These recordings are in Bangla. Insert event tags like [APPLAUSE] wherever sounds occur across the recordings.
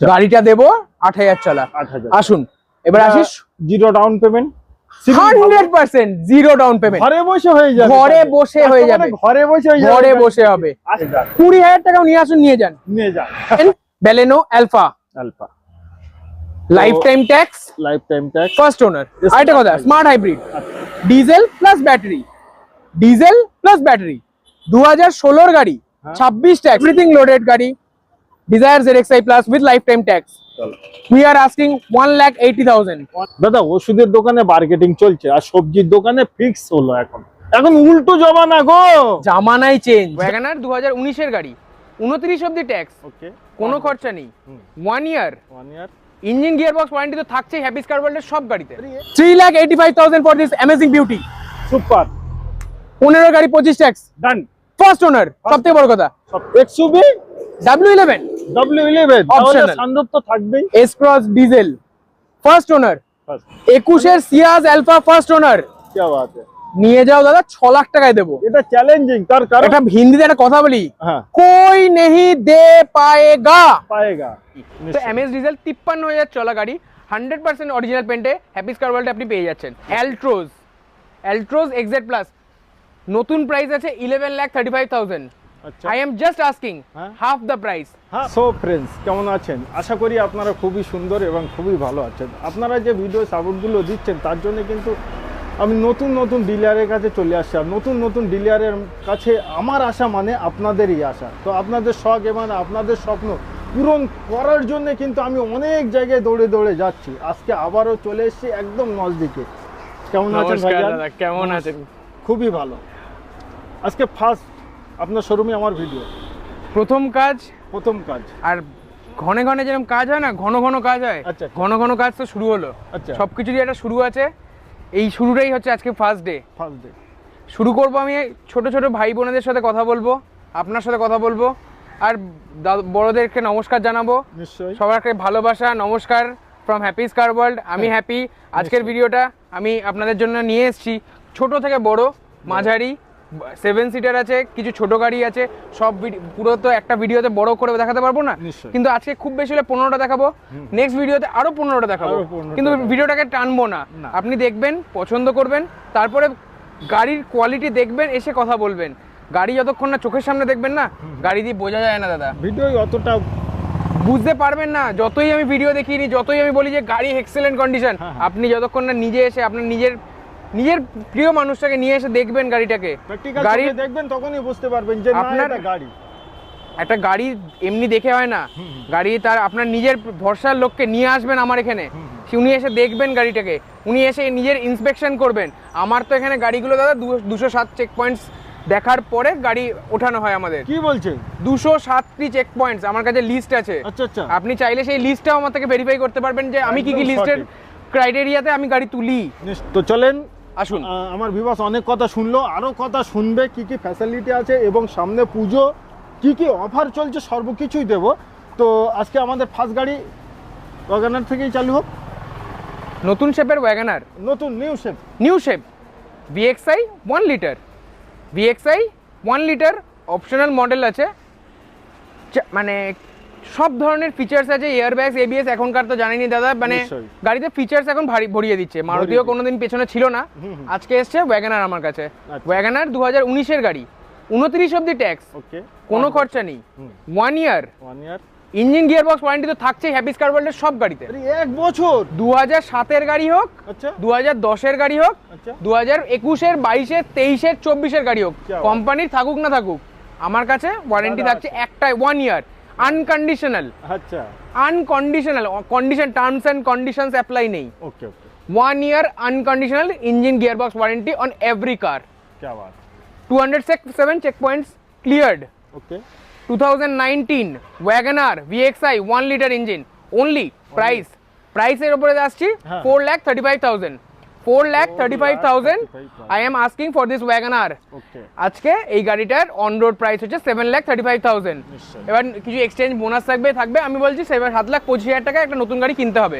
গাড়িটা দেবো আট হাজার চলা। আসুন এবার। আসিস। Zero down payment hundred percent zero down payment ঘরে বসে হয়ে যাবে। ঘরে বসে হয়ে যাবে। ঘরে বসে হয়ে যাবে। ঘরে বসে হবে। আচ্ছা। কুড়ি হাজার নিয়ে আসুন নিয়ে যান। নিয়ে যান। Baleno alpha alpha lifetime tax lifetime tax first owner আরেকটা কথা স্মার্ট হাইব্রিড আচ্ছা। Diesel plus battery diesel plus battery দু হাজার ষোলোর গাড়ি। ছাব্বিশ ট্যাক্স এভরিথিং লোডেড গাড়ি। Dzire I plus with lifetime tax we are asking one lakh eighty thousand দাদা ওষুধের দোকানে মার্কেটিং চলছে আর সবজির দোকানে ফিক্স হলো এখন। এখন উল্টো জমানা গো। জামানাই চেঞ্জ ওয়াগানার দু হাজার উনিশের গাড়ি। উনত্রিশ অব্দি ট্যাক্স ওকে কোনো খরচা নেই। One year one year engine gearbox warranty তো থাকছেই হ্যাপিস কার্বনের সব গাড়িতে। Three lakh eighty five thousand for this amazing beauty super পনেরো গাড়ি পঁচিশ ট্যাক্স ডান ফার্স্ট ওনার সব থেকে বড় কথা। সব XUV W eleven W eleven sunroof S cross diesel first owner একুশের সিয়াজ আলফা ফার্স্ট ওনার নিয়ে যাও দাদা ছ লাখ টাকায় দেবো। এটা চ্যালেঞ্জিং তার কারণ এটা হিন্দিতে একটা কথা বলি। হ্যাঁ। কই নেহি দে পায়েগা। পায়েগা। তো এমএস ডিজেল তিপ্পান্ন হাজার চলা গাড়ি হান্ড্রেড পার্সেন্ট অরিজিনাল পেন্টে হ্যাপি স্কার ওয়ার্ল্ডে আপনি পেয়ে যাচ্ছেন। অ্যালট্রোজ অ্যালট্রোজ এক্সেট প্লাস নতুন প্রাইস আছে eleven lakh thirty five thousand I am just asking? Half the price so friends কেমন আছেন? আশা করি আপনারা খুবই সুন্দর এবং খুবই ভালো আছেন। আপনারা যে ভিডিও সাপোর্টগুলো দিচ্ছেন তার জন্য কিন্তু আমি নতুন নতুন ডিলারের কাছে চলে আসছি। আর নতুন নতুন ডিলারের কাছে আমার আশা মানে আপনাদেরই আশা। তো আপনাদের শখ এবং আপনাদের স্বপ্ন পূরণ করার জন্য কিন্তু আমি অনেক জায়গায় দৌড়ে দৌড়ে যাচ্ছি। আজকে আবারও চলে এসেছি একদম নজদিকে কেমন আছেন কেমন আছেন? খুবই ভালো। আজকে ফার্স্ট আপনার শোরুমে আমার ভিডিও প্রথম কাজ? প্রথম কাজ। আর ঘনে ঘনে যেরকম কাজ হয় না ঘন ঘন কাজ হয় আচ্ছা। ঘন ঘন কাজ তো শুরু হলো। আচ্ছা। সবকিছুরই একটা শুরু আছে। এই শুরুটাই হচ্ছে আজকে ফার্স্ট ডে ফার্স্ট ডে শুরু করব আমি ছোট ছোট ভাই বোনেদের সাথে কথা বলব আপনার সাথে কথা বলব আর বড়দেরকে নমস্কার জানাব। নিশ্চয়ই। সবাইকে ভালোবাসা নমস্কার ফ্রম হ্যাপি স্কার ওয়ার্ল্ড আমি হ্যাঁ। হ্যাপি আজকের ভিডিওটা আমি আপনাদের জন্য নিয়ে এসেছি। ছোট থেকে বড়। মাঝারি। সেভেন সিটার আছে কিছু ছোট গাড়ি আছে সব পুরো তো একটা ভিডিওতে বড় করে দেখাতে পারব না? কিন্তু আজকে খুব বেশি হলে পনেরোটা দেখাবো। নেক্সট ভিডিওতে আরও পনেরোটা দেখাবো। কিন্তু ভিডিওটাকে টানবো না। আপনি দেখবেন পছন্দ করবেন তারপরে গাড়ির কোয়ালিটি দেখবেন এসে কথা বলবেন। গাড়ি যতক্ষণ না চোখের সামনে দেখবেন না গাড়ি দিয়ে বোঝা যায় না দাদা। ভিডিও অতটা বুঝতে পারবেন না যতই আমি ভিডিও দেখিনি যতই আমি বলি যে গাড়ি এক্সেলেন্ট কন্ডিশন হ্যাঁ, হ্যাঁ। আপনি যতক্ষণ না নিজে এসে আপনার নিজের নিজের প্রিয় মানুষটাকে নিয়ে এসে দেখবেন গাড়িটাকে। গাড়ি দেখবেন তখনই বুঝতে পারবেন যে আপনার- গাড়ি। একটা গাড়ি এমনি দেখে হয় না। গাড়ি তার আপনার নিজের ভরসার লোককে নিয়ে আসবেন আমার এখানে। উনি এসে দেখবেন গাড়িটাকে। উনি এসে নিজের ইন্সপেকশন করবেন। আমার তো এখানে গাড়িগুলো দাদা দুশো সাত চেক পয়েন্টস দেখার পরে গাড়ি ওঠানো হয় আমাদের। কি বলছে? দুশো সাতটি চেক পয়েন্টস আমার কাছে লিস্ট আছে। আচ্ছা আচ্ছা। আপনি চাইলে সেই লিস্টটাও আমার থেকে ভেরিফাই করতে পারবেন যে আমি কি কি লিস্টের ক্রাইটেরিয়াতে আমি গাড়ি তুলি। তো চলেন আসুন। আমার বিবাস অনেক কথা শুনলো আরও কথা শুনবে কি কি ফ্যাসিলিটি আছে এবং সামনে পুজো কি কি অফার চলছে সর্বকিছুই দেব। তো আজকে আমাদের ফার্স্ট গাড়ি ওয়াগানার থেকেই চালু হোক। নতুন শেপের ওয়াগানার নতুন new shape new shape VXI one litre VXI one litre optional model আছে। মানে সব ধরনের ফিচার্স আছে এয়ারব্যাগস এবিএস এখনকার তো জানেনি দাদা মানে গাড়িতে ফিচার্স এখন ভারী ভরিয়ে দিচ্ছে। মারুতিও কোনোদিন পেছনে ছিল না। আজকে এসছে ওয়াগনার আমার কাছে। ওয়াগনার দু হাজার উনিশের গাড়ি। উনত্রিশ অব্দি ট্যাক্স কোনো খরচা নেই। One year one year engine gearbox warranty তো থাকছে হ্যাপি স্কার ওয়ার্ল্ডের সব গাড়িতে। এক বছর! দু হাজার সাতের গাড়ি হোক দু হাজার দশের গাড়ি হোক দু হাজার একুশের বাইশের তেইশের চব্বিশের গাড়ি হোক। কোম্পানির থাকুক না থাকুক আমার কাছে ওয়ারেন্টি থাকছে একটাই ওয়ান ইয়ার আনকন্ডিশনাল আচ্ছা unconditional condition terms and conditions apply নেই okay okay one year unconditional engine gear box warranty on every car क्या बात two hundred seven check points cleared okay 2019 WagonR VXi one litre engine only price প্রাইসের উপরে আসছি হ্যাঁ। Four lakh thirty five thousand four lakh thirty five thousand 4,35,000 I am asking for this WagonR okay আজকে এই গাড়িটার অন রোড প্রাইস হচ্ছে seven lakh thirty five thousand এবার কিছু এক্সচেঞ্জ বোনাস থাকবে থাকবে আমি বলছি সেভেন সাত লাখ পঁচিশ হাজার টাকা একটা নতুন গাড়ি কিনতে হবে।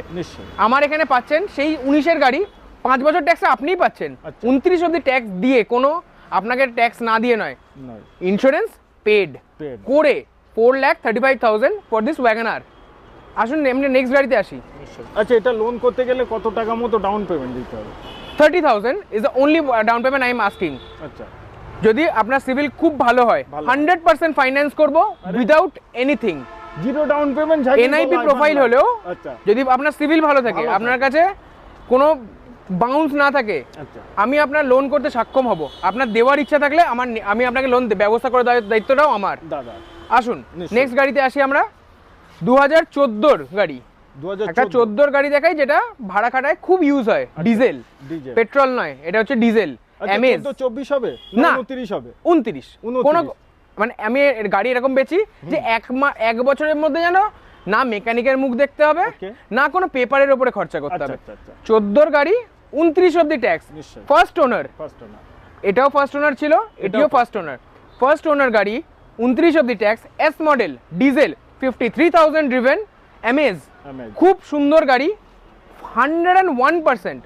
আমার এখানে পাচ্ছেন সেই উনিশের গাড়ি পাঁচ বছর ট্যাক্স আপনিই পাচ্ছেন। আচ্ছা। উনত্রিশ অব্দি ট্যাক্স দিয়ে কোনো আপনাকে ট্যাক্স না দিয়ে নয়। ইন্স্যুরেন্স পেড করে four lakh thirty five thousand for this WagonR আসুন এমনি নেক্সট গাড়িতে আসি। আচ্ছা এটা লোন করতে গেলে কত টাকা মতো ডাউন পেমেন্ট দিতে হবে? Thirty thousand is the only down payment I am asking আচ্ছা। যদি আপনার সিভিল খুব ভালো হয় হান্ড্রেড পার্সেন্ট ফাইন্যান্স করব without anything zero down payment NIP profile হলেও আচ্ছা। যদি আপনার সিভিল ভালো থাকে আপনার কাছে কোনো বাউন্স না থাকে আচ্ছা। আমি আপনার লোন করতে সক্ষম হব। আপনার দেওয়ার ইচ্ছা থাকলে আমার আমি আপনাকে লোন ব্যবস্থা করে দেওয়ার দায়িত্বটাও আমার। দাদা। আসুন নেক্সট গাড়িতে আসি আমরা। দু হাজার চোদ্দোর গাড়ি। একটা চোদ্দোর গাড়ি দেখাই যেটা ভাড়া খাটায় খুব ইউজ হয় ডিজেল ডিজে পেট্রোল নয় এটা হচ্ছে ডিজেল এমএস চোদ্দ চব্বিশ হবে না। উনত্রিশ হবে? উনত্রিশ। কোনো মানে আমি গাড়ি এরকম বেচি যে এক মা এক বছরের মধ্যে যেন না মেকানিকের মুখ দেখতে হবে না কোনো পেপারের উপরে খরচা করতে আচ্ছা হবে। আচ্ছা আচ্ছা। চোদ্দোর গাড়ি উনত্রিশ অব্দি ট্যাক্স ফার্স্ট ওনার এটাও ফার্স্ট ওনার ছিল এটিও ফার্স্ট ওনার ফার্স্ট ওনার গাড়ি উনত্রিশ অব্দি tax S model diesel fifty three thousand driven Amaze খুব সুন্দর গাড়ি hundred and one percent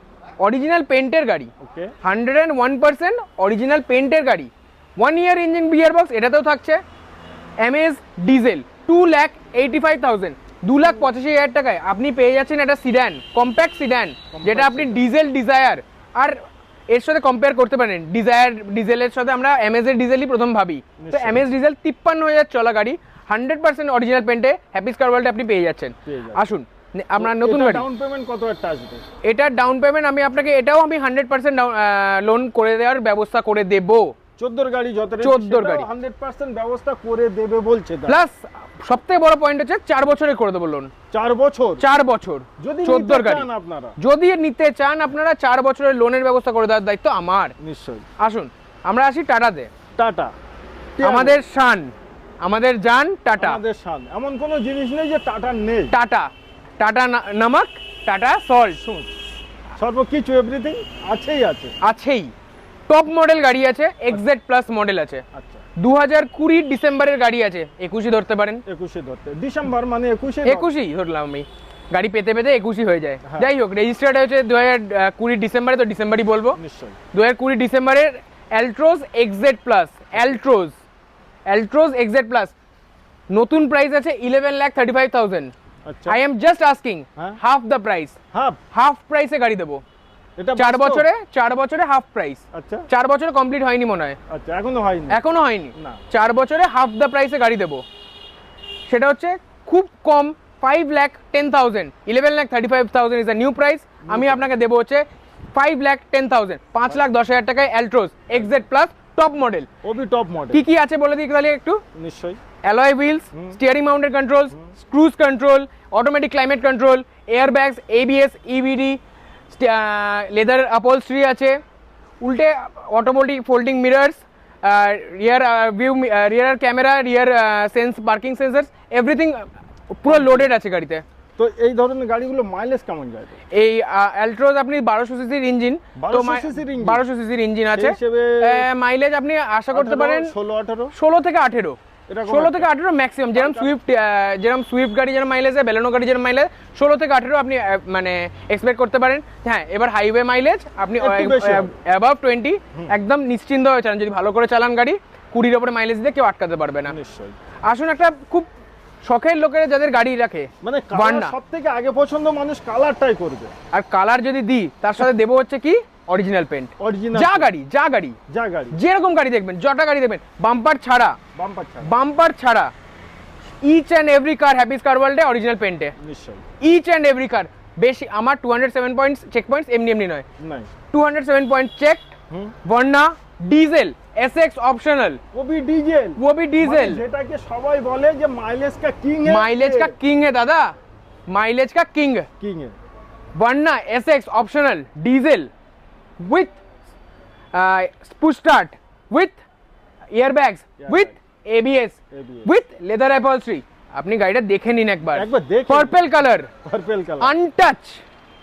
original পেন্টের গাড়ি। Hundred and one percent original পেন্টের গাড়ি। One year engine VR box এটাতেও থাকছে। MS diesel two lakh eighty five thousand দু লাখ পঁচাশি হাজার টাকায়। আপনি পেয়ে যাচ্ছেন একটা সিডান কম্প্যাক্ট সিডান যেটা আপনি ডিজেল ডিজায়ার আর এর সাথে কম্পেয়ার করতে পারেন। ডিজায়ার ডিজেলের সাথে আমরা এমএস এর ডিজেলই প্রথম ভাবি। তো। এমএস ডিজেল তিপ্পান্ন হাজার চলা গাড়ি। হান্ড্রেড পার্সেন্ট অরিজিনাল পেন্টে হ্যাপিস কারওয়ালটা আপনি পেয়ে যাচ্ছেন। আসুন আমরা নতুন গাড়ি ডাউন পেমেন্ট কত একটা আসবে? এটার ডাউন পেমেন্ট আমি আপনাকে এটাও আমি হান্ড্রেড পার্সেন্ট লোন করে দেওয়ার ব্যবস্থা করে দেব। চোদ্দোর গাড়ি যত 14 র গাড়ি। হান্ড্রেড পার্সেন্ট ব্যবস্থা করে দেবে বলছে। প্লাস সব থেকে বড় পয়েন্ট হচ্ছে চার বছরে করে দেবো লোন চার বছর? চার বছর যদি চোদ্দোর গাড়ি। আপনারা। যদি নিতে চান আপনারা চার বছরের লোনের ব্যবস্থা করে দেওয়ার দায়িত্ব আমার। নিশ্চয়ই। আসুন আমরা আসি টাটাতে। টাটা। আমাদের শান। আমাদের যান টাটা। আমাদের শান এমন কোনো জিনিস নেই যে টাটা নেই। টাটা। টাটা নামক টাটা সল্ট শুন সর্বকিছু এভরিথিং আছেই আছে। আছেই। টপ মডেল গাড়ি আছে এক্সেড প্লাস মডেল আছে। আচ্ছা। দু হাজার কুড়ি ডিসেম্বরের গাড়ি আছে একুশে ধরতে পারেন। একুশে ধরতে। ডিসেম্বর মানে একুশে একুশই ধরলাম আমি। গাড়ি পেতে পেতে একুশই হয়ে যায়। হ্যাঁ। যাই হোক রেজিস্টার্ড হচ্ছে দু হাজার কুড়ি ডিসেম্বরে তো ডিসেম্বরই বলব। নিশ্চয়ই। দু হাজার কুড়ি ডিসেম্বরের Altroz XZ plus Altroz Altroz XZ plus নতুন প্রাইস আছে eleven lakh thirty five thousand I am just asking হ্যাঁ। Half the price half half প্রাইসে গাড়ি দেবো। চার? বছরে চার বছরে হাফ প্রাইস আচ্ছা। চার বছরে কমপ্লিট হয়নি মনে হয়। আচ্ছা এখনও হয়নি? এখনও হয়নি। চার বছরে হাফ দ্য প্রাইসে গাড়ি দেবো। সেটা হচ্ছে খুব কম five lakh ten thousand eleven lakh thirty five thousand is the new price আমি আপনাকে দেবো হচ্ছে ফাইভ ল্যাক টেন থাউজেন্ড পাঁচ লাখ দশ হাজার টাকায় Altroz XZ plus top model Obi top model কি কি আছে বলে দিই তাহলে একটু? নিশ্চয়ই। Alloy wheels steering mounted controls cruise control automatic climate control airbags ABS EBD leather upholstery আছে। উল্টে automatic folding mirrors rear view rear camera rear sense parking sensor everything পুরো লোডেড আছে গাড়িতে। তো এই ধরনের গাড়িগুলো মাইলেজ কেমন যায়? এই অ্যালট্রোজ আপনি বারোশো সিসির ইঞ্জিন 1200 cc বারোশো সিসির ইঞ্জিন আছে। মাইলেজ আপনি আশা করতে পারেন ষোলো আঠারো। ষোলো থেকে আঠেরো। ষোলো থেকে আঠেরো ম্যাক্সিমাম যেরকম সুইফট যেরকম সুইফট গাড়ি যেরকম মাইলেজ বেলেনো গাড়ি যেরকম মাইলেজ ষোলো থেকে আঠেরো আপনি মানে এক্সপেক্ট করতে পারেন। হ্যাঁ এবার হাইওয়ে মাইলেজ আপনি অ্যাবাভ টোয়েন্টি একদম নিশ্চিন্ত হয়ে চালান। যদি ভালো করে চালান গাড়ি কুড়ির ওপরে মাইলেজ দিয়ে কেউ আটকাতে পারবে না। আসুন একটা খুব শখের লোকেরা যাদের গাড়ি রাখে মানে সব থেকে আগে পছন্দ মানুষ কালারটাই করবে। আর কালার যদি দিই তার সাথে দেবো হচ্ছে কি? অরিজিনাল পেন্ট অরিজিনাল যা গাড়ি যা গাড়ি। যা গাড়ি। যেরকম গাড়ি দেখবেন যটা গাড়ি দেখবেন বাম্পার ছাড়া। বাম্পার ছাড়া। বাম্পার ছাড়া। Each and every car Happy's car ওয়ার্ল্ডে অরিজিনাল পেন্টে নিশ্চয়ই। ইচ অ্যান্ড এভরি কার বেশি আমার two hundred seven points check points এমনি এমনি নয়। Two hundred seven point check Verna diesel S X optional Obi diesel वो भी डीजल যেটাকে সবাই বলে যে মাইলেজ কা কিং माइलेज का किंग है दादा माइलेज का king king A Verna S X optional diesel with push start with airbags with ABS ABS with leather upholstery আপনি গাড়িটা দেখে নিন একবার একবার দেখে purple colour purple colour untouch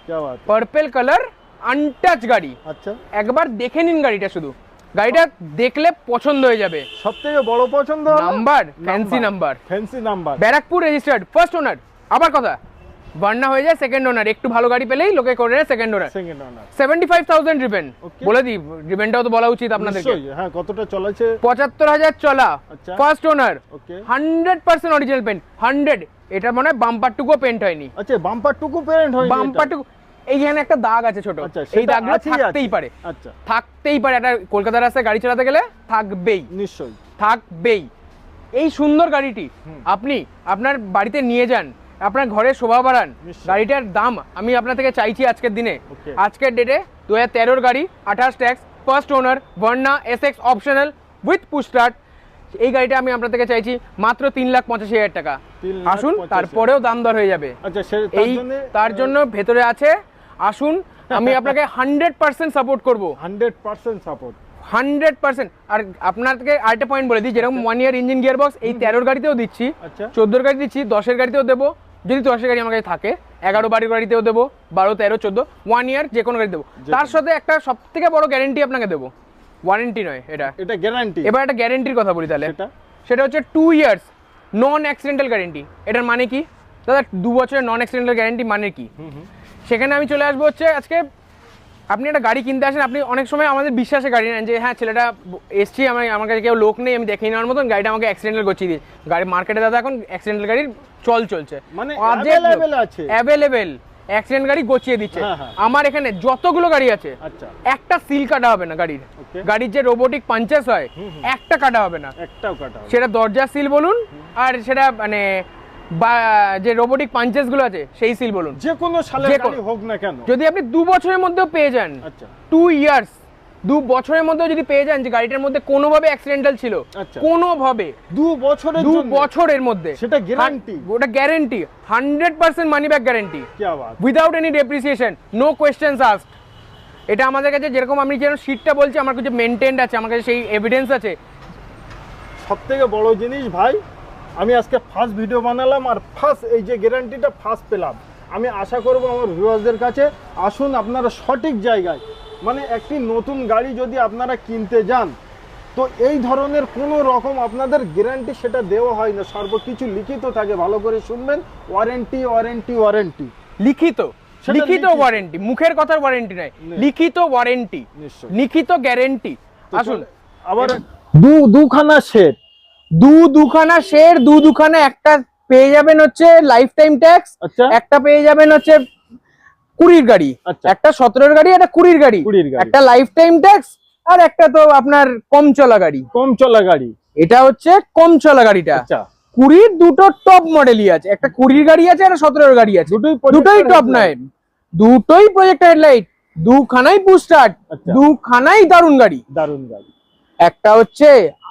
কি বাত পার্পল কালার আনটাচ গাড়ি আচ্ছা একবার দেখে নিন গাড়িটা শুধু গাড়িটা দেখলে পছন্দ হয়ে যাবে। সব থেকে বড় পছন্দ number fancy number. Fancy number. Barrackpore registered first owner আবার কথা ভান্না হয়ে যায় সেকেন্ড ওনার একটু ভালো গাড়ি পেলেই লোকে করে নেয় second owner second owner seventy five thousand রিবেন বলে দিই রিবেনটাও তো বলা উচিত আপনাদেরকে। হ্যাঁ কতটা চলেছে? পঁচাত্তর হাজার চলা। First owner okay hundred percent original paint hundred এটা মনে হয় বাম্পারটুকুও পেন্ট হয়নি। আচ্ছা বাম্পার টুকু প্যারেন্ট হয় বাম্পারটুকু এইখানে একটা দাগ আছে ছোট। আচ্ছা এই দাগগুলো থাকতেই পারে। আচ্ছা। থাকতেই পারে। একটা কলকাতার রাস্তায় গাড়ি চালাতে গেলে থাকবেই। নিশ্চয়ই। থাকবেই। এই সুন্দর গাড়িটি আপনি আপনার বাড়িতে নিয়ে যান আপনার ঘরে শোভা বাড়ান গাড়িটার দাম আমি আপনার থেকে চাইছি আজকের দিনে। আজকের ডেটে দু হাজার তেরোর গাড়ি আঠাশ tax first owner Verna S X optional with push start এই গাড়িটা আমি আপনার থেকে চাইছি মাত্র তিন লাখ পঁচাশি হাজার টাকা। আসুন তারপরেও দাম দর হয়ে যাবে। আচ্ছা এই তার জন্য ভেতরে আছে আসুন আমি আপনাকে হান্ড্রেড পার্সেন্ট সাপোর্ট করব। Hundred percent support hundred percent আর আপনাকে আরেকটা পয়েন্ট বলে দিই যেরকম one year engine gear box এই তেরোর গাড়িতেও দিচ্ছি আচ্ছা। চোদ্দোর গাড়ি দিচ্ছি দশের গাড়িতেও দেবো। যদি দশের গাড়ি আমার কাছে থাকে এগারো বারো গাড়িতেও দেবো বারো তেরো চোদ্দ ওয়ান ইয়ার যে কোনো গাড়ি দেবো। তার সাথে একটা সব থেকে বড় গ্যারেন্টি আপনাকে দেবো। ওয়ারেন্টি নয় এটা। এটা গ্যারান্টি এবার একটা গ্যারেন্টির কথা বলি তাহলে। সেটা? সেটা হচ্ছে two years non accidental guarantee এটার মানে কি? দাদা দু বছরের নন অ্যাক্সিডেন্টাল গ্যারেন্টি মানে কি? সেখানে আমি চলে আসব হচ্ছে আজকে। আপনি একটা গাড়ি কিনতে আসেন আপনি অনেক সময় আমাদের বিশ্বাসে গাড়ি নেন যে হ্যাঁ ছেলেটা এসছি আমার আমার কাছে কেউ লোক নেই আমি দেখে নেওয়ার মতন গাড়িটা আমাকে অ্যাক্সিডেন্টাল করছিয়ে দিই গাড়ি মার্কেটে দাদা এখন অ্যাক্সিডেন্টাল গাড়ির চল চলছে। মানে অ্যাভেলেবেল অ্যাক্সিডেন্ট গাড়ি গছিয়ে দিচ্ছে। হ্যাঁ, হ্যাঁ। আমার এখানে যতগুলো গাড়ি আছে আচ্ছা। একটা সিল কাটা হবে না গাড়ির। গাড়ির যে রোবোটিক পাঞ্চাস হয়। একটা কাটা হবে না। সেটা দরজার সিল বলুন আর সেটা মানে বা যে রোবোটিক পাঞ্চেসগুলো আছে সেই সিল বলুন। যে কোনো সালের গাড়ি হোক না কেন। যদি আপনি দু বছরের মধ্যেও পেয়ে যান আচ্ছা। টু ইয়ার্স দু বছরের মধ্যেও যদি পেয়ে যান যে গাড়িটার মধ্যে কোনোভাবে অ্যাক্সিডেন্টাল ছিল আচ্ছা। কোনোভাবে দু বছরের দু বছরের মধ্যে। সেটা গ্যারান্টি ওটা guarantee hundred percent money back guarantee without any depreciation no questions asked এটা আমাদের কাছে যেরকম আমি যেরকম সিটটা বলছি আমার কাছে মেনটেন্ড আছে আমার কাছে সেই এভিডেন্স আছে। সব থেকে বড় জিনিস ভাই আমি আজকে ফার্স্ট ভিডিও বানালাম আর ফার্স্ট এই যে গ্যারান্টিটা ফার্স্ট পেলাম। আমি আশা করব আমার ভিউয়ার্সদের কাছে আসুন আপনারা সঠিক জায়গায় মানে একটি নতুন গাড়ি যদি আপনারা কিনতে যান তো এই ধরনের কোনো রকম আপনাদের গ্যারান্টি সেটা দেওয়া হয় না। সর্বকিছু লিখিত থাকে ভালো করে শুনবেন। ওয়ারেন্টি ওয়ারেন্টি ওয়ারেন্টি লিখিত। লিখিত। ওয়ারেন্টি মুখের কথার ওয়ারেন্টি নয় লিখিত ওয়ারেন্টি লিখিত গ্যারেন্টি আসুন। আবার দু দুখানা সেট দু দুখানা শের দু দুখানা একটা পেয়ে যাবেন হচ্ছে লাইফ টাইম ট্যাক্স একটা পেয়ে যাবেন হচ্ছে কুড়ির গাড়ি। আচ্ছা। একটা সতেরোর গাড়ি একটা কুড়ির গাড়ি। কুড়ির গাড়ি। একটা লাইফ টাইম ট্যাক্স আর একটা তো আপনার কম চলা গাড়ি। কম চলা গাড়ি। এটা হচ্ছে কম চলা গাড়িটা। আচ্ছা। কুড়ির দুটো টপ মডেলই আছে। একটা কুড়ির গাড়ি আছে একটা সতেরোর গাড়ি আছে। দুটোই দুটোই টপ। নয় দুটোই প্রজেক্ট হেডলাইট দুখানাই বুস্টার আচ্ছা। দুখানাই দারুণ গাড়ি। দারুণ গাড়ি। একটা হচ্ছে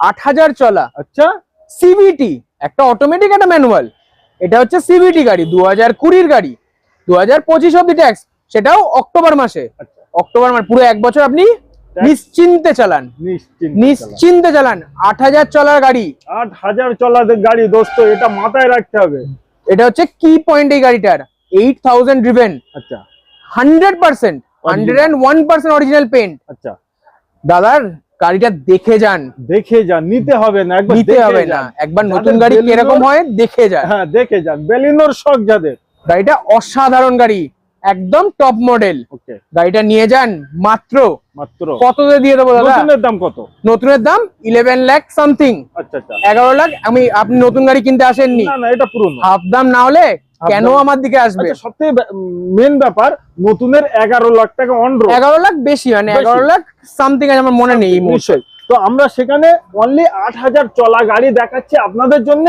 আট হাজার চলা আচ্ছা। সিভিটি একটা অটোমেটিক একটা ম্যানুয়াল এটা হচ্ছে সিভিটি গাড়ি দু হাজার কুড়ির গাড়ি। দু হাজার পঁচিশ অব্দি ট্যাক্স সেটাও অক্টোবর মাসে। আচ্ছা। অক্টোবর মাস পুরো এক বছর আপনি নিশ্চিন্তে চালান। নিশ্চিন্তে চালান। আট হাজার চলার গাড়ি। আট হাজার চলাদের গাড়ি দোস্ত এটা মাথায় রাখতে হবে। এটা হচ্ছে কি পয়েন্ট এই গাড়িটার। এইট থাউজেন্ড ড্রিভেন আচ্ছা। Hundred percent hundred and one percent original paint আচ্ছা। দাদার গাড়িটা দেখে যান। দেখে যান নিতে হবে না একবার নিতে হবে না। একবার নতুন গাড়ি কীরকম হয় দেখে যান। হ্যাঁ দেখে যান। বেলিনোর শখ যাদের। গাড়িটা অসাধারণ গাড়ি। একদম টপ মডেল গাড়িটা নিয়ে যান মাত্র মাত্র। কততে দিয়ে দেবো দাদা? নতুনের দাম কত? নতুনের দাম ইলেভেন লাখ সামথিং এগারো লাখ। আমি আপনি নতুন গাড়ি কিনতে আসেননি। এটা পুরনো। হাফ দাম না হলে কেন আমার দিকে আসবে? আচ্ছা সবথেকে মেন ব্যাপার নতুনের এগারো লাখ টাকা অন এগারো লাখ বেশি মানে এগারো লাখ সামথিং আছে আমার মনে নেই নিশ্চয়ই। তো আমরা সেখানে অনলি আট হাজার চলা গাড়ি দেখাচ্ছি আপনাদের জন্য।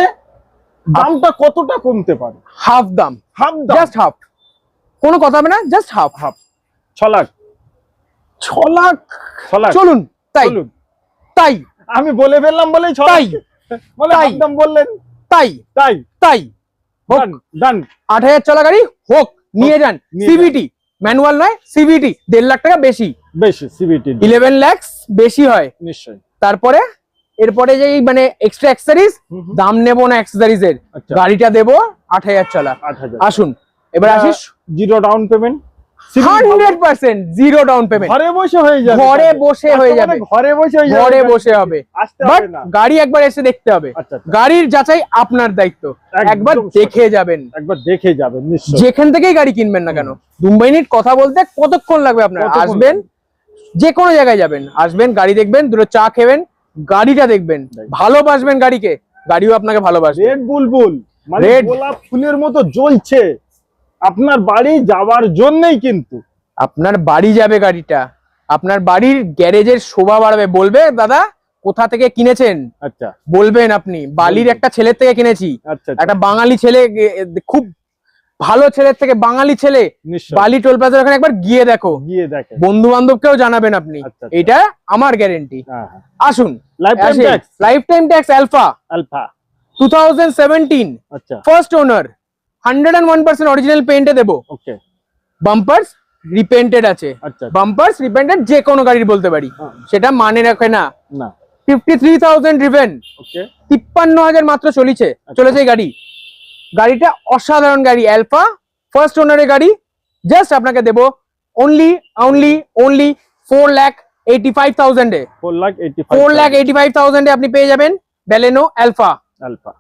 দামটা কতটা কমতে পারে? হাফ দাম। হাফ দাম। Just half. কোনো কথা হবে না জাস্ট হাফ হাফ ছ লাখ। ছ লাখ? ছ লাখ। চলুন তাই। তাই। আমি বলে ফেললাম বলেই ছ তাই। লাখ মানে তাই। হাফ দাম বললেন। তাই। তাই। তাই। হোক। ডান আট হাজার চলা গাড়ি হোক নিয়ে যান। সিভিটি ম্যানুয়াল নয় সিভিটি দেড় লাখ টাকা বেশি। বেশি সিবিটি ইলেভেন ল্যাক্স বেশি হয়। নিশ্চয়ই। তারপরে এরপরে যে এই মানে এক্সট্রা অ্যাক্সেসরিজ। দাম নেব না অ্যাক্সেসরিজ এর। আচ্ছা। গাড়িটা দেবো আট হাজার চলা। আসুন এবার আসিস zero down payment. Hundred percent zero down payment. ঘরে বসে হয়ে যাবে ঘরে বসে হয়ে যাবে। ঘরে বসে ঘরে বসে হবে। বাট গাড়ি একবার এসে দেখতে হবে। আচ্ছা আচ্ছা। গাড়ির যাচাই আপনার দায়িত্ব। একবার দেখে যাবেন। একবার দেখে যাবেন যেখান থেকেই গাড়ি কিনবেন না কেন। দু মিনিট কথা বলতে কতক্ষণ লাগবে আপনার? আসবেন যে কোনো জায়গায় যাবেন। আসবেন গাড়ি দেখবেন দুটো চা খেবেন গাড়িটা দেখবেন। দেখবেন। ভালোবাসবেন গাড়িকে। গাড়িও আপনাকে ভালোবাসবে। রেড বুলবুল মানে গোলাপ ফুলের মতো জ্বলছে। আপনার বাড়ি যাওয়ার জন্যই কিন্তু। আপনার বাড়ি যাবে গাড়িটা। আপনার বাড়ির গ্যারেজের শোভা বাড়বে। বলবে দাদা কোথা থেকে কিনেছেন? আচ্ছা। বলবেন আপনি। বালির একটা ছেলের থেকে কিনেছি। আচ্ছা আচ্ছা, একটা বাঙালি ছেলে খুব ভালো ছেলের থেকে বাঙালি ছেলে। বালি টোল প্লাজার ওখানে একবার গিয়ে দেখো। গিয়ে দেখেন। বন্ধু বান্ধবকেও জানাবেন আপনি। আচ্ছা। এটা আমার গ্যারেন্টি হ্যাঁ আসুন। Lifetime tax alpha alpha two thousand seventeen আচ্ছা। First owner hundred and one percent original পেন্টে দেবো। ওকে বাম্পার্স রিপেন্টেড আছে। আচ্ছা বাম্পার্স রিপেন্টেড যে কোনো গাড়ির বলতে পারি। হ্যাঁ, সেটা মানে রাখে না। না। Fifty three thousand driven okay তিপ্পান্ন হাজার মাত্র চলেছে। চলেছে গাড়ি। গাড়িটা অসাধারণ গাড়ি অ্যালফা ফার্স্ট ওনারের গাড়ি। জাস্ট আপনাকে দেবো only only only four lakh eighty five থাউজেন্ডে four lakh eighty five থাউজেন্ডে আপনি পেয়ে যাবেন Baleno alpha alpha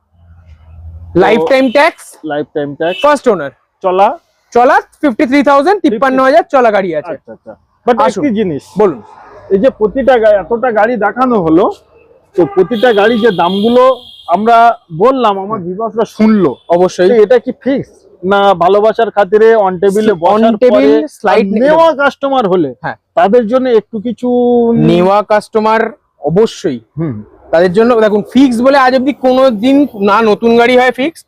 lifetime tax lifetime tax first owner চলা? চলা ফিফটি থ্রি থাউজেন্ড তিপ্পান্ন হাজার চলা গাড়ি আছে। আচ্ছা আচ্ছা। বাট। একটি জিনিস। বলুন। এই যে প্রতিটা এতটা গাড়ি দেখানো হলো তো প্রতিটা গাড়ি যে দামগুলো আমরা বললাম আমার বিবাসরা শুনলো। অবশ্যই। এটা কি ফিক্স না ভালোবাসার খাতিরে অন টেবিলে পরে slide আর নেওয়া কাস্টমার হলে হ্যাঁ। তাদের জন্য একটু কিছু নেওয়া কাস্টমার অবশ্যই। হুম। তাদের জন্য দেখুন ফিক্স বলে আজ অব্দি কোনো দিন না নতুন গাড়ি হয় ফিক্সড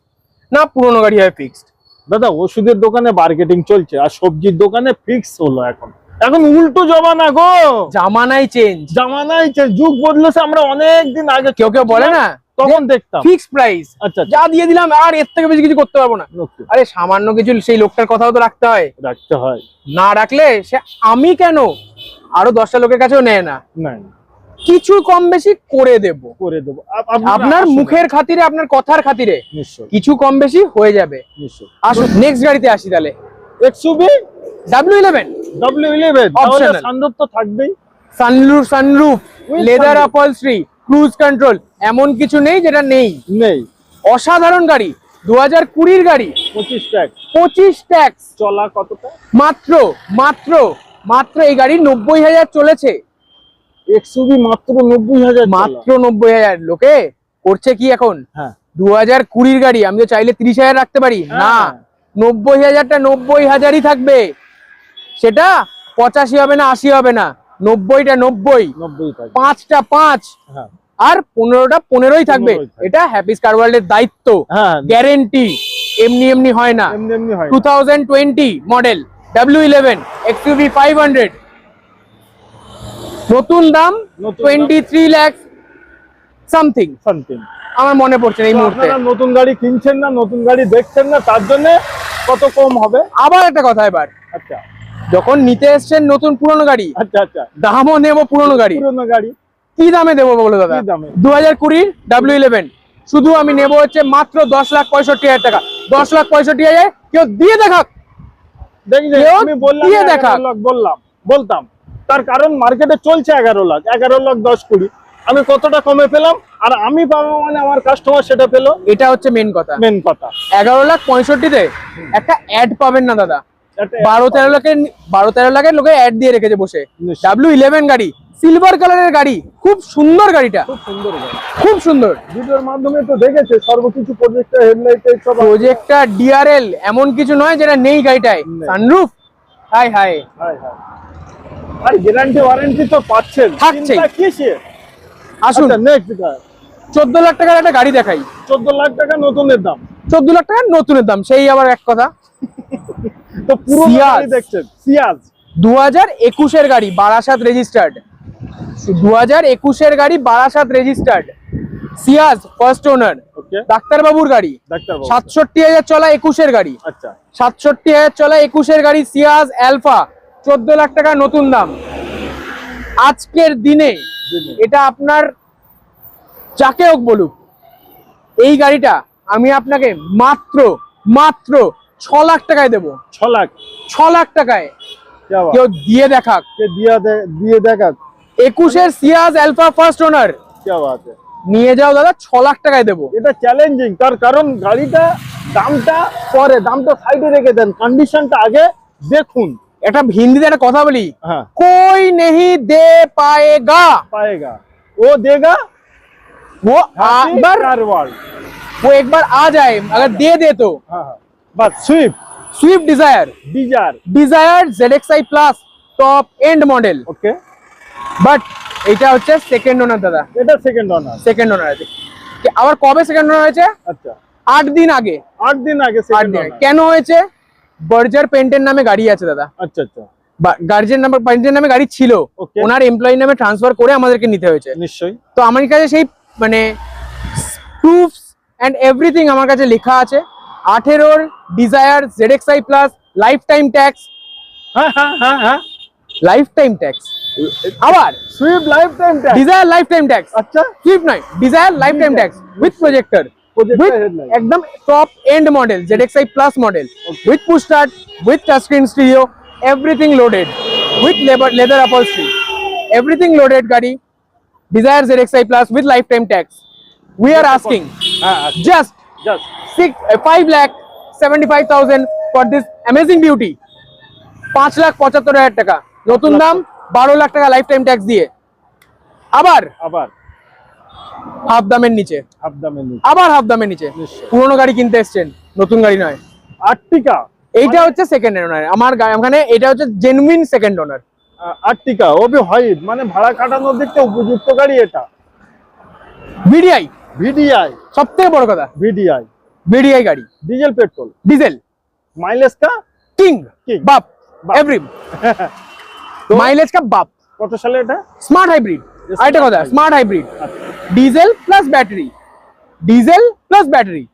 না পুরনো গাড়ি হয় ফিক্সড দাদা ওষুধের দোকানে মার্কেটিং চলছে আর সবজির দোকানে ফিক্স হলো এখন। এখন উল্টো জমানা গো। জামানাই চেঞ্জ জামানাই যে- যুগ বদলেছে আমরা অনেক দিন আগে কেউ কেউ বলে না? তখন দেখতাম। ফিক্স প্রাইস আচ্ছা আচ্ছা। যা দিয়ে দিলাম আর এর থেকে বেশি কিছু করতে পারব না। আরে সামান্য কিছু সেই লোকটার কথাও তো রাখতে হয়। রাখতে হয়। না রাখলে সে আমি কেন? আরও দশটা লোকের কাছেও নেয় না। না। কিছু কম বেশি করে দেব। করে দেবো। আপ- আপনারা মুখের খাতিরে আপনার কথার খাতিরে নিশ্চয় কিছু কম বেশি হয়ে যাবে। নিশ্চয় আসুন নেক্সট গাড়িতে আসি তাহলে। XUV W eleven W eleven. Sunroof তো থাকবেই। Sunroof sunroof leather. Upholstery cruise control এমন কিছু নেই যেটা নেই। নেই। অসাধারণ গাড়ি দু হাজার কুড়ির গাড়ি। পঁচিশ ট্যাক্স পঁচিশ ট্যাক্স চলা কতটা? মাত্র মাত্র মাত্র এই গাড়ি নব্বই হাজার চলেছে। এক্সুবি মাত্র নব্বই হাজার মাত্র নব্বই হাজার। লোকে করছে কি এখন? হ্যাঁ। দু হাজার কুড়ির গাড়ি আমি তো চাইলে তিরিশ হাজার রাখতে পারি। না হ্যাঁ। নব্বই হাজারটা নব্বই হাজারই থাকবে। সেটা পঁচাশি হবে না আশি হবে না। নব্বইটা নব্বই। পাঁচটা পাঁচ। হ্যাঁ। আর পনেরোটা পনেরোই থাকবে। 15 থাকবে। এটা হ্যাপি স্কার ওয়ার্ল্ডের দায়িত্ব। গ্যারেন্টি। এমনি এমনি হয় না। Two thousand twenty model W eleven XUV five hundred নতুন দাম twenty three lakhs something something আমার মনে পড়ছে এই মুহূর্তে। নতুন গাড়ি কিনছেন না নতুন গাড়ি দেখছেন না তার জন্য কত কম হবে? আবার একটা কথা এবার। আচ্ছা। যখন নিতে এসছেন নতুন পুরনো গাড়ি আচ্ছা আচ্ছা। দামও নেব পুরনো গাড়ি। পুরনো গাড়ি। কি দামে দেবো বলো দাদা? দামে? দু হাজার কুড়ির ডাব্লিউ ইলেভেন শুধু আমি নেব হচ্ছে মাত্র দশ লাখ পঁয়ষট্টি হাজার টাকা। দশ লাখ পঁয়ষট্টি হাজার কেউ দিয়ে দেখাক। দিয়ে দেখা। বললাম বলতাম। তার কারণ মার্কেটে চলছে এগারো লাখ এগারো লাখ দশ কুড়ি। আমি কতটা কমে পেলাম আর আমি পাবো মানে আমার কাস্টমার সেটা পেল। এটা হচ্ছে মেন কথা। মেন কথা। এগারো লাখ পঁয়ষট্টিতে একটা অ্যাড পাবেন না দাদা। বারো তেরো লাখের বারো তেরো লাখের লোকে অ্যাড দিয়ে রেখেছে বসে। ডাব্লিউ ইলেভেন গাড়ি সিলভার কালারের গাড়ি খুব সুন্দর গাড়িটা। খুব সুন্দর খুব সুন্দর। ভিডিওর মাধ্যমে তো দেখেছে সর্বকিছু প্রজেক্টর হেডলাইট সব প্রজেক্টটা ডিআরএল এমন কিছু নয় যেটা নেই গাড়িটায়। Sunroof high high. High high. আর গ্যারান্টি ওয়ারেন্টি তো পাচ্ছেন। চিন্তা আসুন। আচ্ছা নেক্সট চোদ্দ লাখ টাকার একটা গাড়ি দেখাই। চোদ্দ লাখ টাকা নতুনের দাম। চোদ্দ লাখ টাকার নতুনের দাম সেই আবার এক কথা। [LAUGHS] তো পুরো গাড়ি দেখছেন সিয়াজ। দু হাজার একুশের গাড়ি বারাসাত রেজিস্টার্ড দু হাজার একুশের গাড়ি Barasat registered Ciaz first owner ডাক্তারবাবুর গাড়ি। সাতষট্টি হাজার চলা একুশের গাড়ি। আচ্ছা। সাতষট্টি হাজার চলা একুশের গাড়ি সিয়াজ অ্যালফা চোদ্দ লাখ টাকা নতুন দাম। আজকের দিনে এটা আপনার যাকে হোক বলুক এই গাড়িটা আমি আপনাকে মাত্র মাত্র ছ লাখ টাকায় দেবো। ছ লাখ। ছ লাখ টাকায় কেউ দিয়ে দেখাক। দিয়ে দেখাক। একুশের সিয়াজ অ্যালফা ফার্স্ট ওনার নিয়ে যাও দাদা ছ লাখ টাকায় দেবো। এটা চ্যালেঞ্জিং তার কারণ গাড়িটা দামটা পরে দামটা সাইডে রেখে দেন। কন্ডিশনটা আগে দেখুন। একটা হিন্দিতে একটা কথা বলি হ্যাঁ कोई नहीं दे पाएगा পায়েগা ও দেগা वो হ্যাপি अकबर কার ওয়ার্ল্ড वो एक बार आ जाए अगर दे दे तो হ্যাঁ হ্যাঁ বাস Swift Swift Dzire Dzire Dzire ZXi plus top end model okay but এটা হচ্ছে সেকেন্ড ওনার দাদা এটা সেকেন্ড অনার সেকেন্ড ওনার আছে কি- আবার কবে সেকেন্ড ওনার হয়েছে আচ্ছা আট দিন আগে আট দিন আগে আট সেকেন্ড দিন আগে। অনার কেন হয়েছে বার্জার পেন্টের নামে গাড়ি আছে দাদা। আচ্ছা আচ্ছা। গার্জেন নাম্বার পেন্টের নামে গাড়ি ছিল. ওনার এমপ্লয়ি নামে ট্রান্সফার করে আমাদেরকে নিতে হয়েছে। নিশ্চয়ই। তো আমার কাছে সেই মানে প্রুফস অ্যান্ড এভরিথিং আমার কাছে লেখা আছে। আঠেরোর Dzire Z X I plus lifetime tax lifetime tax আবার Swift lifetime tax Dzire lifetime tax আচ্ছা। সুইফট নয় Dzire lifetime tax with projector. একদম top end model Z X I plus model with push start with touch screen stereo everything loaded with labour leather upholstery. Everything loaded গাড়ি Dzire Z X I plus with lifetime tax we are asking just lakh seventy five thousand for this amazing beauty. পাঁচ লাখ পঁচাত্তর হাজার টাকা। নতুন দাম বারো লাখ টাকা লাইফ টাইম ট্যাক্স দিয়ে। আবার আবার। হাফ দামের নিচে। হাফ দামে নিচ্ছে আবার হাফ দামের নিচে। পুরোনো গাড়ি কিনতে এসছেন নতুন গাড়ি নয়। আর্টিকা এইটা হচ্ছে সেকেন্ড ওনার আমার ওখানে এটা হচ্ছে জেনুইন সেকেন্ড ওনার আর্টিকা ওবি হোয়াইট মানে ভাড়া কাটানোর দিকটা উপযুক্ত গাড়ি এটা। ভিডিআই ভিডিআই সব থেকে বড় কথা ভিডিআই ভিডিআই গাড়ি। Diesel petrol. ডিজেল। মাইলেজ কা? কিং বাপ। এভরি মাইলেজ [LAUGHS] কা বাপ। কত সালে এটা? স্মার্ট হাইব্রিড আরেকটা কথা smart hybrid diesel plus battery diesel plus battery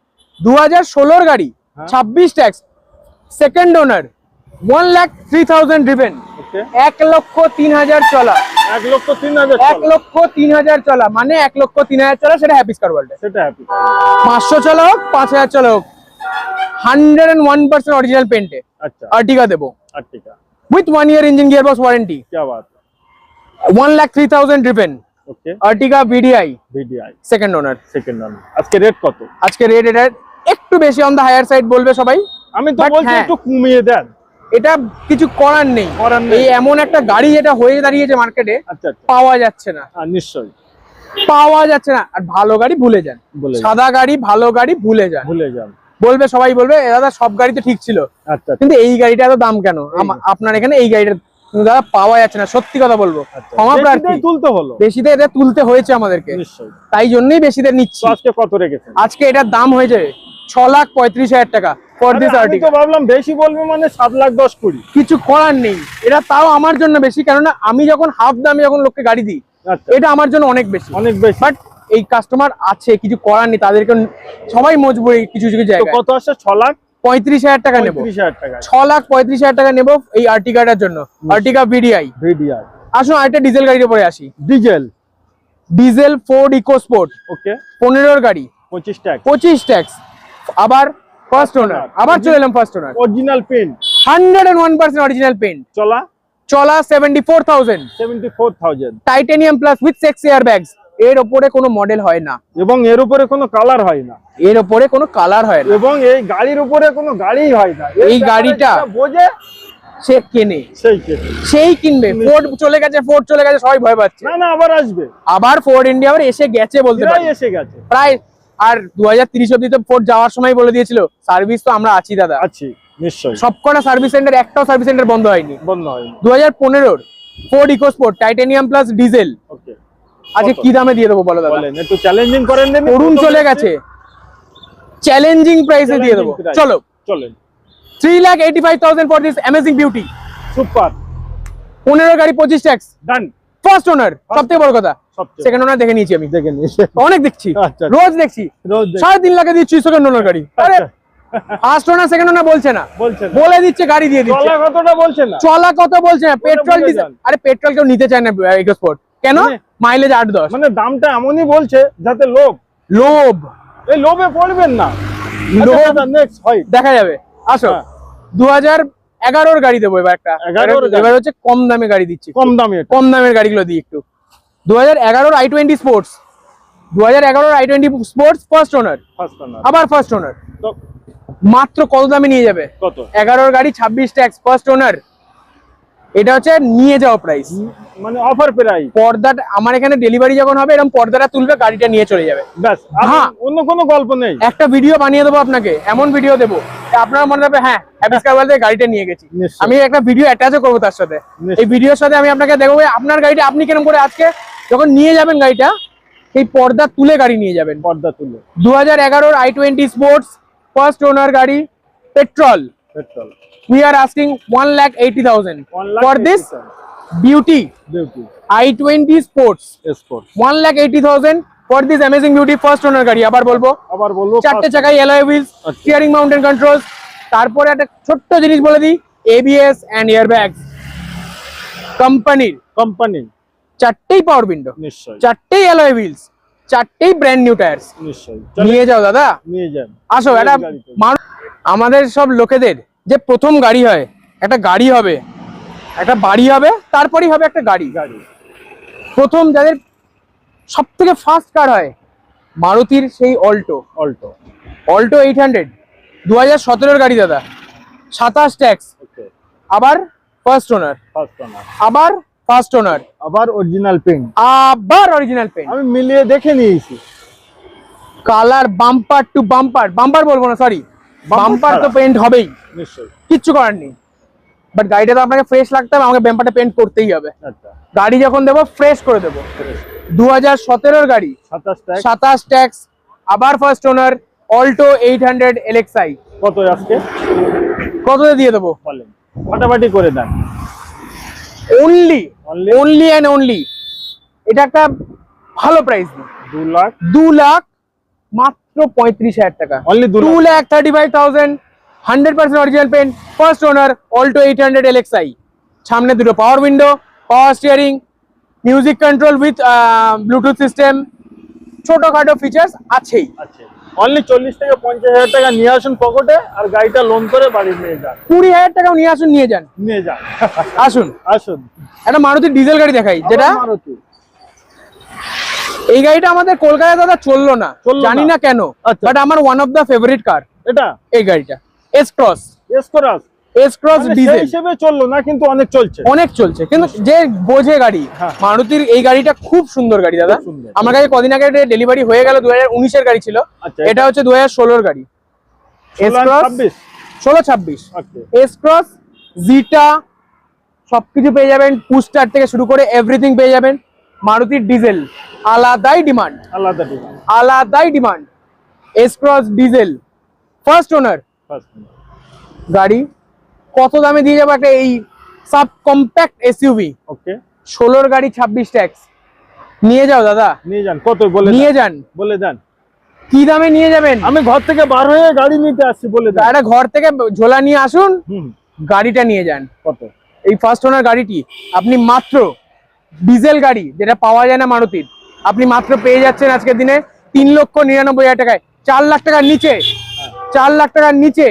দু হাজার ষোলোর গাড়ি হ্যাঁ। ছাব্বিশ tax second owner one lakh three thousand driven এক লক্ষ তিন হাজার চলা। এক লক্ষ তিন হাজার এক লক্ষ তিন হাজার চলা মানে এক লক্ষ তিন হাজার চলা সেটা হ্যাপি স্কার ওয়ার্ল্ড সেটা হ্যাপি পাঁচশো চলা হোক পাঁচ হাজার চলা হোক hundred and one percent original পেন্টে আচ্ছা। আর্টিকা দেবো। Ertiga. With one year engine gear box warranty K Baat one lakh three thousand driven okay Ertiga VDI VDI second owner second run আজকে রেট কত? আজকে রেট এটা একটু বেশি অন দা হায়ার সাইড বলবে সবাই। আমি তো বলছি হ্যাঁ। একটু কমিয়ে দেন। এটা কিছু করার নেই। এই এমন একটা গাড়ি যেটা হয়ে দাঁড়িয়েছে মার্কেটে আচ্ছা আচ্ছা। পাওয়া যাচ্ছে না। হ্যাঁ, নিশ্চয়ই। পাওয়া যাচ্ছে না। আর ভালো গাড়ি ভুলে যান। সাদা গাড়ি ভালো গাড়ি ভুলে যান। ভুলে যান। বলবে সবাই বলবে দাদা সব গাড়ি তো ঠিক ছিল। আচ্ছা কিন্তু এই গাড়িটা এত দাম কেন? আপনার এখানে এই গাড়িটা কিন্তু দাদা পাওয়া যাচ্ছে না সত্যি কথা বলব। আচ্ছা ক্ষমা প্রার্থী। তুলতে হলো। বেশিতে এটা তুলতে হয়েছে আমাদেরকে। তাই জন্যই বেশিতে নিচ্ছি। আজকে কত রেখেছেন? আজকে এটার দাম হয়ে যাবে ছ লাখ পঁয়ত্রিশ হাজার টাকা ফর দিস আমি আর্টিকেল ভাবলাম বেশি বলবে মানে সাত লাখ দশ কুড়ি। কিছু করার নেই। এটা তাও আমার জন্য বেশি কেননা আমি যখন হাফ দামে যখন লোককে গাড়ি দিই আচ্ছা। এটা আমার জন্য অনেক বেশি। অনেক বেশি। বাট এই কাস্টমার আছে কিছু করার নেই তাদেরকে সবাই মজবুরি কিছু কিছু জায়গায়। কত আসছে? ছ লাখ? পঁয়ত্রিশ হাজার টাকা নেব। ছ লাখ পঁয়ত্রিশ হাজার টাকা নেব এই আর্টিকাটার জন্য। আর্টিকা ভিডিআই ভিডিআই আসুন আরেকটা ডিজেল গাড়ির উপরে আসি। Diesel. Diesel Ford EcoSport okay. পনেরোর গাড়ি। পঁচিশ টাকা পঁচিশ ট্যাক্স আবার ফার্স্ট ওনার আবার চলে এলাম first owner original paint hundred and one percent original paint চলা? চলা seventy four thousand seventy four thousand titanium plus with six air bags এর ওপরে কোনো মডেল হয় না। এবং এর উপরে কোনো কালার হয় না। এর ওপরে কোনো কালার হয় না। এবং এই গাড়ির উপরে কোনো গাড়ি হয় না। এই গাড়িটা- বোঝে সে কেনে। সেই কিনবে। ফোর্ড চলে গেছে ফোর্ড চলে গেছে সবাই ভয় পাচ্ছে। না না আবার আসবে। আবার ফোর্ড ইন্ডিয়া আবার এসে গেছে বলতে পারি। এসে গেছে। প্রায় আর দু হাজার তিরিশ অব্দি তো ফোর্ড যাওয়ার সময় বলে দিয়েছিল সার্ভিস তো আমরা আছি দাদা। আছি নিশ্চয়ই। সবকটা সার্ভিস সেন্টার একটাও সার্ভিস সেন্টার বন্ধ হয়নি। বন্ধ হয়নি। দু হাজার পনেরোর Ford EcoSport titanium plus diesel okay আজকে কি দামে দিয়ে দেবো বলো দাদা? একটু চ্যালেঞ্জিং করেন দেন তরুণ চলে গেছে। চ্যালেঞ্জিং প্রাইসে দিয়ে দেবো। চলো। চলেন। Three lakh eighty five thousand for this amazing beauty super পনেরো গাড়ি পঁচিশ ট্যাক্স ডান ফার্স্ট ওনার সব থেকে বড় কথা। সেকেন্ড ওনার দেখে নিয়েছি আমি। [LAUGHS] দেখে নিয়ে অনেক দেখছি। আচ্ছা। রোজ দেখছি। রোজ দেখি। সাড়ে তিন লাখে দিচ্ছি সেকেন্ড ওনার গাড়ি। আরে আচ্ছা। ফার্স্ট ওনার সেকেন্ড ওনার বলছে না। বলে দিচ্ছে গাড়ি দিয়ে দিচ্ছে। চলা কতটা বলছেন না? চলা কত বলছে না? পেট্রোল আরে পেট্রোল কেউ নিতে চায় না ইকোস্পোর্ট কেন? মানে- মাইলেজ আট দশ। মানে দামটা এমনই বলছে যাতে লোভ। লোভ। এই লোভে পড়বেন না। লোভ। নেক্সট হয়। দেখা যাবে। আসো। হ্যাঁ। দু হাজার এগারোর গাড়ি দেবো এবার একটা। 11 র এবার হচ্ছে কম দামে গাড়ি দিচ্ছি। কম দামে কম দামের গাড়িগুলো দিই একটু। দু হাজার এগারোর আই টোয়েন্টি স্পোর্টস দু হাজার এগারোর I twenty sports first owner. আবার ফার্স্ট ওনার তো মাত্র কত দামে নিয়ে যাবে? কত? এগারোর গাড়ি ছাব্বিশ ট্যাক্স ফার্স্ট ওনার এটা হচ্ছে নিয়ে যাওয়া প্রাইস মানে অফার প্রাইস পর্দাটা আমার এখানে ডেলিভারি যখন হবে এরকম পর্দাটা তুলবে গাড়িটা নিয়ে চলে যাবে। ব্যাস হ্যাঁ। অন্য কোনো গল্প নেই। একটা ভিডিও বানিয়ে দেবো আপনাকে এমন ভিডিও দেবো আপনার মনে হবে হ্যাঁ গাড়িটা নিয়ে গেছি। আমি একটা ভিডিও অ্যাটাচও করব তার সাথে। এই ভিডিওর সাথে আমি আপনাকে দেখব আপনার গাড়িটা আপনি কেরম করে আজকে যখন নিয়ে যাবেন গাড়িটা সেই পর্দা তুলে গাড়ি নিয়ে যাবেন। পর্দা তুলে। দু হাজার এগারোর I twenty sports first owner গাড়ি petrol petrol we are asking 1 lakh 80,000 One lakh for this 80,000. beauty beauty i20 sports. Sport 1 lakh 80,000 for this amazing beauty first owner গাড়ি আবার বলব? আবার বলব চারটে চাকায় alloy wheels. Steering mounted controls তারপরে একটা ছোট্ট জিনিস বলে দিই এবিএস এন্ড এয়ারব্যাগস কোম্পানির কোম্পানি চারটেই পাওয়ার উইন্ডো নিশ্চয়ই। চারটেই এলআই হুইলস চারটেই ব্র্যান্ড নিউ টায়ার্স নিশ্চয়ই। নিয়ে যাও দাদা। নিয়ে যান। আসো মানুষ আমাদের সব লোকেদের যে প্রথম গাড়ি হয় একটা গাড়ি হবে একটা বাড়ি হবে তারপরেই হবে একটা গাড়ি। গাড়ি। প্রথম যাদের সব থেকে ফার্স্ট কার হয় মারুতির সেই Alto Alto Alto eight hundred দু হাজার সতেরোর গাড়ি দাদা। সাতাশ ট্যাক্স আবার ফার্স্ট ওনার ফার্স্ট ওনার আবার ফার্স্ট ওনার আবার অরিজিনাল পেন আবার অরিজিনাল পেন আমি মিলিয়ে দেখে নিয়েছি। Colour bumper to bumper bumper বলব না সরি বাম্পার তো পেন্ট হবেই। নিশ্চয়ই। কিচ্ছু করার নেই। বাট গাড়িটা তো আপনাকে ফ্রেশ লাগতে হবে আমাকে ব্যাম্পারটা পেন্ট করতেই হবে। আচ্ছা। গাড়ি যখন দেবো ফ্রেশ করে দেবো। দু হাজার সতেরোর গাড়ি। সাতাশ ট্যাক্স আবার first owner Alto eight hundred LXI কত আজকে? কততে দিয়ে দেবো? ফাটাফাটি করে দেন। অনলি অনলি অ্যান্ড অনলি এটা একটা ভালো প্রাইস দু লাখ? দু লাখ মাত্র পঁয়ত্রিশ হাজার টাকা। Only two lakh. Thirty five thousand hundred percent original paint first owner Alto eight hundred LXI সামনে দুটো power window power steering music control with Bluetooth system ছোটখাটো ফিচার্স আছেই। অনলি চল্লিশ থেকে পঞ্চাশ হাজার টাকা নিয়ে আসুন পকেটে আর গাড়িটা লোন করে বাড়ি নিয়ে যান। কুড়ি হাজার টাকাও নিয়ে আসুন নিয়ে যান। নিয়ে যান। আসুন। আসুন। একটা মারুতি ডিজেল গাড়ি দেখাই যেটা মারুতি। এই গাড়িটা আমাদের কলকাতায় দাদা চলল না। জানি না। কেন আচ্ছা। বাট আমার one of the favourite car এটা? এই গাড়িটা। S Cross S Cross diesel হিসেবে চলল না কিন্তু অনেক চলছে। অনেক চলছে কিন্তু যে বোঝে গাড়ি হ্যাঁ। মারুতির এই গাড়িটা খুব সুন্দর গাড়ি দাদা। আমার কাছে কদিন আগে ডেলিভারি হয়ে গেল দু হাজার উনিশের গাড়ি ছিল। আচ্ছা, এটা হচ্ছে দু হাজার গাড়ি। এস ক্রস ষোলো ছাব্বিশ। এস ক্রস জিটা সবকিছু পেয়ে যাবেন পুস্টার থেকে শুরু করে এভরিথিং পেয়ে যাবেন। মারুতির ডিজেল আলাদাই ডিমান্ড। আলাদা ডিমান্ড। আলাদাই demand. S Cross diesel first owner গাড়ি কত দামে দিয়ে যাব একটা এই সাব কম্প্যাক্ট এসইউভি ওকে ষোলোর গাড়ি ছাব্বিশ ট্যাক্স নিয়ে যাও দাদা। নিয়ে যান। কত? বলে নিয়ে যান। বলে দেন। কি দামে নিয়ে যাবেন? আমি ঘর থেকে বার হয়ে গাড়ি নিতে আসছি বলে একটা ঘর থেকে ঝোলা নিয়ে আসুন। গাড়িটা নিয়ে যান। কত? এই ফার্স্ট ওনার গাড়িটি আপনি মাত্র ডিজেল গাড়ি যেটা পাওয়া যায় না মারুতির। আপনি মাত্র পেয়ে যাচ্ছেন আজকের দিনে তিন লক্ষ নিরানব্বই হাজার টাকায়। চার লাখ টাকার নিচে চার লাখ টাকার নিচে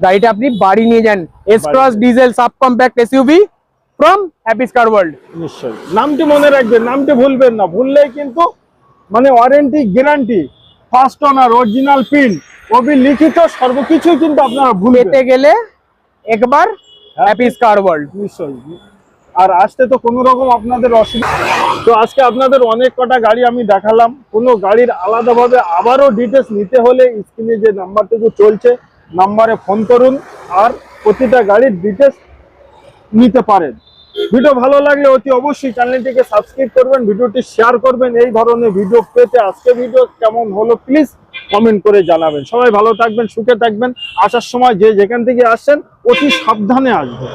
গাড়িটা আপনি বাড়ি নিয়ে যান। S Cross diesel sub compact SUV from Happy's car world নিশ্চয়ই। নামটি মনে রাখবেন নামটি ভুলবেন না। ভুললেই কিন্তু মানে warranty guarantee first owner original paint কবি লিখিত সর্বকিছুই কিন্তু আপনারা ভুলবেন। পেতে গেলে একবার হ্যাপিস কার ওয়ার্ল্ড নিশ্চয়ই। আর আসতে তো কোনো রকম আপনাদের অসুবিধা তো আজকে আপনাদের অনেক কটা গাড়ি আমি দেখালাম। কোনো গাড়ির আলাদাভাবে আবারও ডিটেলস নিতে হলে স্ক্রিনে যে নাম্বারটুকু চলছে, নাম্বারে ফোন করুন আর প্রতিটা গাড়ির ডিটেলস নিতে পারেন। ভিডিও ভালো লাগলে অতি অবশ্যই চ্যানেলটিকে সাবস্ক্রাইব করবেন, ভিডিওটি শেয়ার করবেন। এই ধরনের ভিডিও পেতে আজকে ভিডিও কেমন হলো প্লিজ কমেন্ট করে জানাবেন। সবাই ভালো থাকবেন, সুখে থাকবেন। আসার সময় যে যেখান থেকে আসছেন অতি সাবধানে আসবেন।